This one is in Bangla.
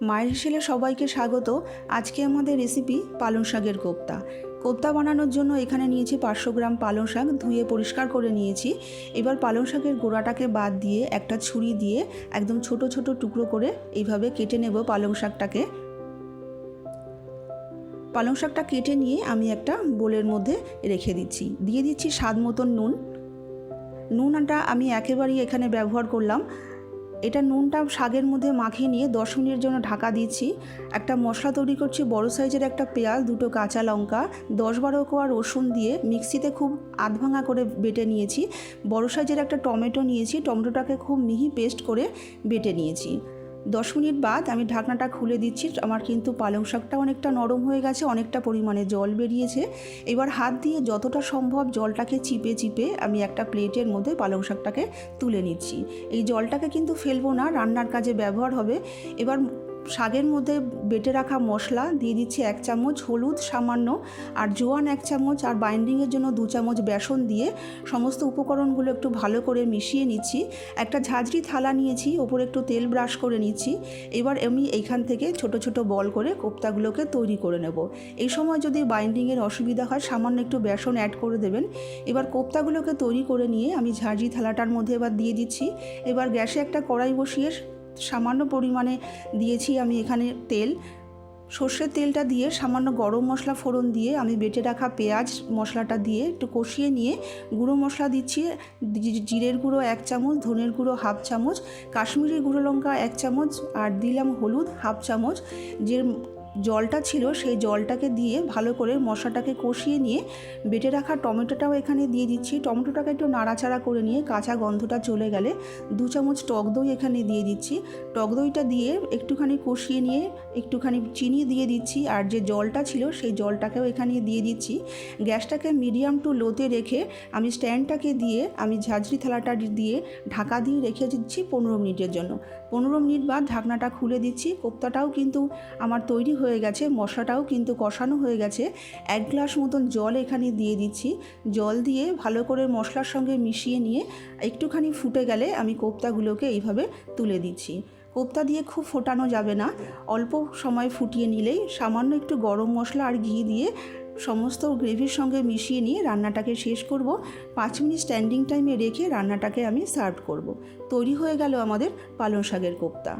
মায়ের হেসেলে সবাইকে স্বাগত। আজকে আমাদের রেসিপি পালং শাকের কোপ্তা। কোপ্তা বানানোর জন্য এখানে নিয়েছি পাঁচশো গ্রাম পালং শাক, ধুয়ে পরিষ্কার করে নিয়েছি। এবার পালং শাকের গোড়াটাকে বাদ দিয়ে একটা ছুরি দিয়ে একদম ছোট ছোট টুকরো করে এইভাবে কেটে নেব পালং শাকটাকে। পালং শাকটা কেটে নিয়ে আমি একটা বোলের মধ্যে রেখে দিচ্ছি। দিয়ে দিচ্ছি স্বাদ মতন নুন। নুনটা আমি একেবারেই এখানে ব্যবহার করলাম। এটা নুনটা শাকের মধ্যে মাখিয়ে নিয়ে দশ মিনিটের জন্য ঢাকা দিচ্ছি। একটা মশলা তৈরি করছি বড় সাইজের একটা পেঁয়াজ, দুটো কাঁচা লঙ্কা, দশ বারো কোয়া রসুন দিয়ে মিক্সিতে খুব আধভাঙা করে বেটে নিয়েছি। বড় সাইজের একটা টমেটো নিয়েছি, টমেটোটাকে খুব মিহি পেস্ট করে বেটে নিয়েছি। দশ মিনিট বাদ আমি ঢাকনাটা খুলে দিচ্ছি। আমার কিন্তু পালং শাকটা অনেকটা নরম হয়ে গেছে, অনেকটা পরিমাণে জল বেরিয়েছে। এবার হাত দিয়ে যতটা সম্ভব জলটাকে চিপে চিপে আমি একটা প্লেটের মধ্যে পালং শাকটাকে তুলে নিচ্ছি। এই জলটাকে কিন্তু ফেলব না, রান্নার কাজে ব্যবহার হবে। এবার শাকের মধ্যে বেটে রাখা মশলা দিয়ে দিচ্ছি এক চামচ হলুদ সামান্য আর জোয়ান এক চামচ আর বাইন্ডিংয়ের জন্য দু চামচ বেসন দিয়ে সমস্ত উপকরণগুলো একটু ভালো করে মিশিয়ে নিচ্ছি। একটা ঝাঁঝরি থালা নিয়েছি, ওপরে একটু তেল ব্রাশ করে নিচ্ছি। এবার আমি এইখান থেকে ছোট ছোট বল করে কোপ্তাগুলোকে তৈরি করে নেব। এই সময় যদি বাইন্ডিংয়ের অসুবিধা হয়, সামান্য একটু বেসন অ্যাড করে দেবেন। এবার কোপ্তাগুলোকে তৈরি করে নিয়ে আমি ঝাঁঝরি থালাটার মধ্যে এবার দিয়ে দিচ্ছি। এবার গ্যাসে একটা কড়াই বসিয়ে সামান্য পরিমাণে দিয়েছি আমি এখানে তেল। সর্ষের তেলটা দিয়ে সামান্য গরম মশলা ফোড়ন দিয়ে আমি বেটে রাখা পেঁয়াজ মশলাটা দিয়ে একটু কষিয়ে নিয়ে গুঁড়ো মশলা দিচ্ছি জিরের গুঁড়ো এক চামচ, ধনের গুঁড়ো হাফ চামচ কাশ্মীরি গুঁড়ো লঙ্কা এক চামচ, আর দিলাম হলুদ হাফ চামচ। যে জলটা ছিল, সেই জলটাকে দিয়ে ভালো করে মশলাটাকে কষিয়ে নিয়ে বেটে রাখা টমেটোটাও এখানে দিয়ে দিচ্ছি। টমেটোটাকে একটু নাড়াচাড়া করে নিয়ে কাঁচা গন্ধটা চলে গেলে দু চামচ টক দই এখানে দিয়ে দিচ্ছি। টক দইটা দিয়ে একটুখানি কষিয়ে নিয়ে একটুখানি চিনি দিয়ে দিচ্ছি আর যে জলটা ছিল সেই জলটাকেও এখানে দিয়ে দিচ্ছি। গ্যাসটাকে মিডিয়াম টু লোতে রেখে আমি স্ট্যান্ডটাকে দিয়ে আমি ঝাঁঝরি থালাটা দিয়ে ঢাকা দিয়ে রেখে দিচ্ছি পনেরো মিনিটের জন্য। পনেরো মিনিট বাদ ঢাকনাটা খুলে দিচ্ছি। কোপ্তাটাও কিন্তু আমার তৈরি হয়ে গেছে মশলাটাও কিন্তু কষানো হয়ে গেছে। এক গ্লাস মতন জল এখানে দিয়ে দিচ্ছি। জল দিয়ে ভালো করে মশলার সঙ্গে মিশিয়ে নিয়ে একটুখানি ফুটে গেলে আমি কোপ্তাগুলোকে এইভাবে তুলে দিচ্ছি। কোপ্তা দিয়ে খুব ফোটানো যাবে না। অল্প সময় ফুটিয়ে নিলেই সামান্য একটু গরম মশলা আর ঘি দিয়ে সমস্ত গ্রেভির সঙ্গে মিশিয়ে নিয়ে রান্নাটাকে শেষ করব। পাঁচ মিনিট স্ট্যান্ডিং টাইমে রেখে রান্নাটাকে আমি সার্ভ করব। তৈরি হয়ে গেল আমাদের পালং শাকের কোপ্তা।